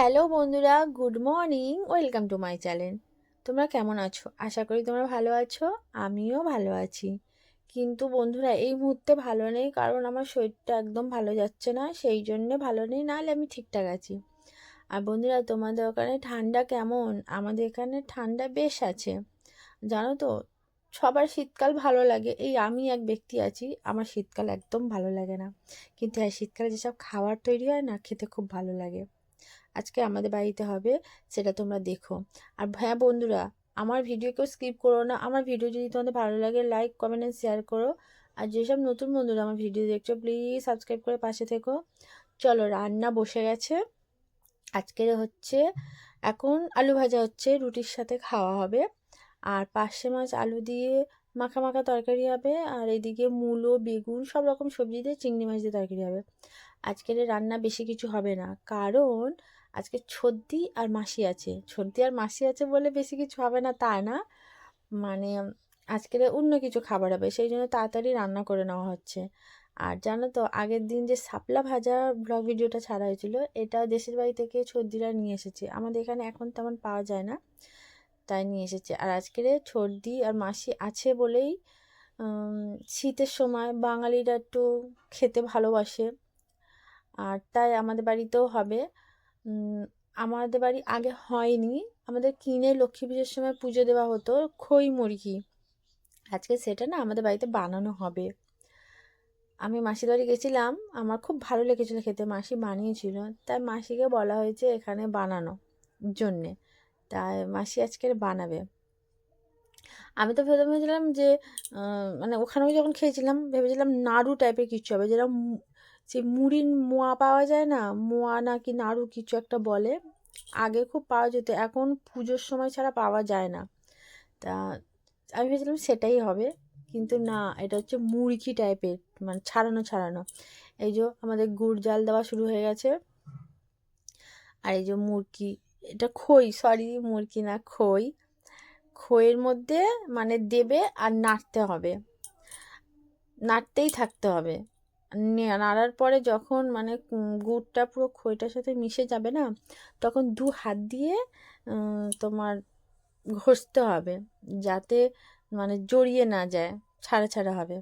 Hello বন্ধুরা, good morning, welcome to my channel. তোমরা কেমন আছো? আশা করি তোমরা ভালো আছো, আমিও ভালো আছি। কিন্তু বন্ধুরা, এই মুহূর্তে ভালো নেই কারণ আমার শরীরটা একদম ভালো যাচ্ছে না, সেই জন্যে ভালো নেই নাহলে আমি ঠিকঠাক আছি। আর বন্ধুরা, তোমাদের ওখানে ঠান্ডা কেমন? আমাদের এখানে ঠান্ডা বেশ আছে। জানো তো, সবার শীতকাল ভালো লাগে, এই আমি এক ব্যক্তি আছি, আমার শীতকাল একদম ভালো লাগে না। কিন্তু হ্যাঁ শীতকালে যেসব খাবার তৈরি হয় না, খেতে খুব ভালো লাগে। আজকে আমাদের বাড়িতে হবে, সেটা তোমরা দেখো। আর হ্যাঁ বন্ধুরা, আমার ভিডিও কেউ স্কিপ করো না। আমার ভিডিও যদি তোমাদের ভালো লাগে লাইক কমেন্ট অ্যান্ড শেয়ার করো। আর যেসব নতুন বন্ধুরা আমার ভিডিও দেখছ প্লিজ সাবস্ক্রাইব করে পাশে থেকো। চলো, রান্না বসে গেছে। আজকের হচ্ছে, এখন আলু ভাজা হচ্ছে, রুটির সাথে খাওয়া হবে। আর পার্শে মাছ আলু দিয়ে মাখা মাখা তরকারি হবে। আর এদিকে মূলো, বেগুন, সব রকম সবজি দিয়ে চিংড়ি মাছ দিয়ে তরকারি হবে। আজকের রান্না বেশি কিছু হবে না। কারণ আজকে ছদ্দি আর মাসি আছে। ছদ্দি আর মাসি আছে বলে বেশি কিছু হবে না তা না? মানে আজকের অন্য কিছু খাবার হবে, সেই জন্য তাড়াতাড়ি রান্না করে নেওয়া হচ্ছে। আর জানো তো, আগের দিন যে শাপলা ভাজা ব্লগ ভিডিওটা ছাড়া হয়েছিল, এটা দেশের বাড়ি থেকে ছর্দিরা নিয়ে এসেছে। আমাদের এখানে এখন তেমন পাওয়া যায় না, তাই নিয়ে এসেছে। আর আজকের ছর্দি আর মাসি আছে বলেই শীতের সময় বাঙালিরা একটু খেতে ভালোবাসে। আর তাই আমাদের বাড়িতেও হবে। আমাদের বাড়ি আগে হয়নি। আমাদের কিনে লক্ষ্মী পুজোর সময় পুজো দেওয়া হতো খই মুরগি। আজকে সেটা না আমাদের বাড়িতে বানানো হবে। আমি মাসির বাড়ি গেছিলাম, আমার খুব ভালো লেগেছিলো খেতে, মাসি বানিয়েছিল। তাই মাসিকে বলা হয়েছে এখানে বানানো জন্যে। তাই মাসি আজকের বানাবে। আমি তো প্রথমে ভেবেছিলাম যে মানে ওখানে যখন খেয়েছিলাম, ভেবেছিলাম নাড়ু টাইপের কিছু হবে, যেরকম যে মুড়ির মোয়া পাওয়া যায় না, মোয়া নাকি নাড়ু কিছু একটা বলে, আগে খুব পাওয়া যেত, এখন পুজোর সময় ছাড়া পাওয়া যায় না। তা আমি ভেবেছিলাম সেটাই হবে, কিন্তু না, এটা হচ্ছে মুরগি টাইপের মানে ছাড়ানো ছাড়ানো। এই যে আমাদের গুড় জাল দেওয়া শুরু হয়ে গেছে, আর এই যে মুরগি এটা খই সরি মুরগি না, খই। খইয়ের মধ্যে মানে দেবে আর নাড়তে হবে, নাড়তেই থাকতে হবে। নাড়ার পরে যখন মানে গুড়টা পুরো খইটার সাথে মিশে যাবে না, তখন দু হাত দিয়ে তোমার ঘষতে হবে, যাতে মানে জড়িয়ে না যায়, ছাড়া ছাড়া হবে।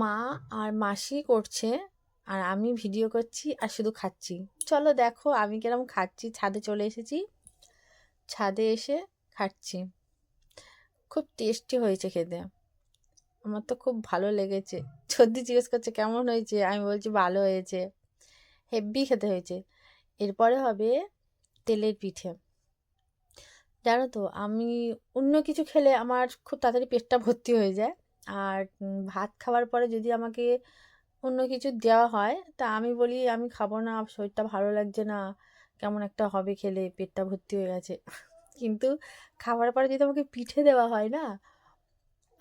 মা আর মাসি করছে, আর আমি ভিডিও করছি আর শুধু খাচ্ছি। চলো দেখো আমি কিরম খাচ্ছি, ছাদে চলে এসেছি। ছাদে এসে খাচ্ছি। খুব টেস্টি হয়েছে খেতে। আমার তো খুব ভালো লেগেছে। সর্দি জিজ্ঞেস করছে, কেমন হয়েছে? আমি বলছি, ভালো হয়েছে। হেভি খেতে হয়েছে। এরপরে হবে তেলের পিঠে। জানো তো, আমি অন্য কিছু খেলে আমার খুব তাড়াতাড়ি পেটটা ভর্তি হয়ে যায়। আর ভাত খাওয়ার পরে যদি আমাকে অন্য কিছু দেওয়া হয়, তা আমি বলি, আমি খাব না শরীরটা ভালো লাগছে না। কেমন একটা হবে খেলে, পেটটা ভর্তি হয়ে গেছে। কিন্তু খাবার পরে যদি আমাকে পিঠে দেওয়া হয় না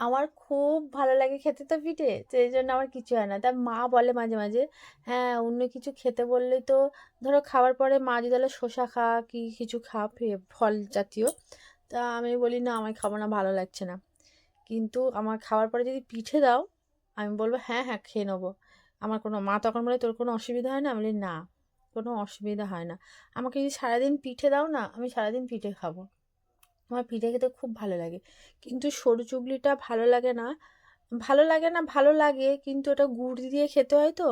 আমার খুব ভালো লাগে খেতে তো পিঠে, তো এই জন্য আমার কিছু হয় না। তা মা বলে মাঝে মাঝে হ্যাঁ অন্য কিছু খেতে বললেই তো, ধরো খাওয়ার পরে মা যদি বলে শসা খা, কি কিছু খা ফল জাতীয়, তা আমি বলি, না আমায় খাব না, ভালো লাগছে না। কিন্তু আমার খাওয়ার পরে যদি পিঠে দাও, আমি বলব হ্যাঁ হ্যাঁ খেয়ে নেব। আমার কোনো, মা তখন বলে, তোর কোনো অসুবিধা হয় না? আমি বলি, না, কোনো অসুবিধা হয় না। আমাকে যদি সারাদিন পিঠে দাও না, আমি সারাদিন পিঠে খাব। আমার পিঠে খেতে খুব ভালো লাগে। কিন্তু সরু চুগলিটা ভালো লাগে না। ভালো লাগে না, ভালো লাগে, কিন্তু ওটা গুড় দিয়ে খেতে হয় তো।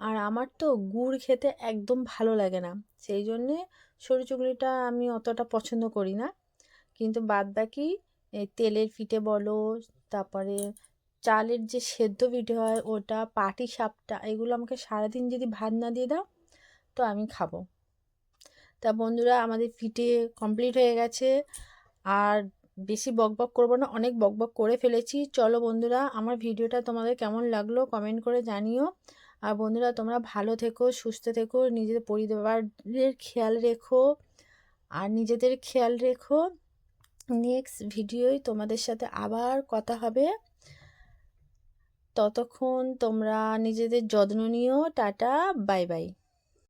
আর আমার তো গুড় খেতে একদম ভালো লাগে না। সেই জন্যে সরু চুগলিটা আমি অতটা পছন্দ করি না। কিন্তু বাদ বাকি তেলের পিঠে বলো, তারপরে চালের যে সেদ্ধ পিঠে হয়, ওটা, পাটি সাপটা, এগুলো আমাকে সারাদিন যদি ভাত না দিয়ে দাও, তো আমি খাব। তা বন্ধুরা, আমাদের পিঠে কমপ্লিট হয়ে গেছে। আর বেশি বকবক করব না, অনেক বকবক করে ফেলেছি। চলো বন্ধুরা, আমার ভিডিওটা তোমাদের কেমন লাগল কমেন্ট করে জানিও। আর বন্ধুরা, তোমরা ভালো থেকো, সুস্থ থেকো নিজেদের পরিবারের খেয়াল রেখো। আর নিজেদের খেয়াল রেখো। নেক্সট ভিডিওই তোমাদের সাথে আবার কথা হবে। ততক্ষণ তোমরা নিজেদের যত্ন নিও। Tata, bye bye.